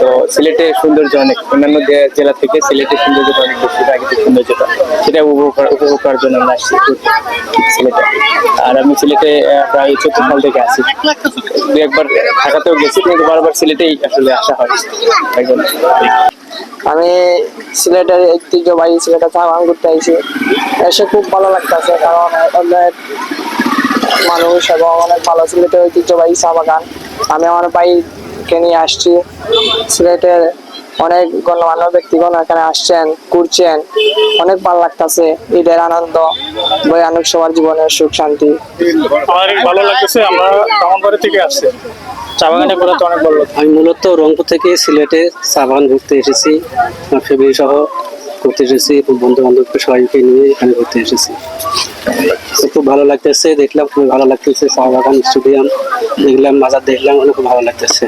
তো সিলেটের সৌন্দর্য অনেক, অন্যান্য জেলা থেকে সিলেটের সৌন্দর্যটা অনেক বেশি, প্রাকৃতিক সৌন্দর্যটা, সেটা উপভোগ করা- করার জন্য আমরা আসছি সিলেটে। সিলেটে প্রায় সাল থেকে আছি। দু একবার ঢাকাতেও গেছি, কিন্তু বারবার সিলেটেই আসলে আসা হয়। একদম। আমি সিলেটের ঐতিহ্যবাহী সিলেটে চা বাগান ঘুরতে আইছি এসে খুব ভালো লাগতেছে, কারণ অনেক মানুষ এবং অনেক ভালো সিলেটের ঐতিহ্যবাহী চা বাগান। আমি আমার বাইককে নিয়ে আসছি সিলেটের অনেক গণ্যমান্য ব্যক্তিগণ এখানে আসছেন ঘুরছেন। অনেক ভালো লাগতেছে ঈদের আনন্দ বৈরানক সবার জীবনের সুখ শান্তি। আমার ভালো লাগতেছে আমরা ব্রাহ্মণবাড়ি থেকে আসছি। চা বাগানে ঘোরাতে অনেক ভালো আমি মূলত রংপুর থেকে সিলেটে চা বাগান ঘুরতে এসেছি আমার ফ্যামিলি সহ ঘুরতে এসেছি এবং বন্ধু বান্ধবকে সবাইকে নিয়ে এখানে ঘুরতে এসেছি। খুব ভালো লাগতেছে দেখলাম খুবই ভালো লাগতেছে চা বাগান স্টেডিয়াম দেখলাম বাজার দেখলাম অনেক খুব ভালো লাগতেছে।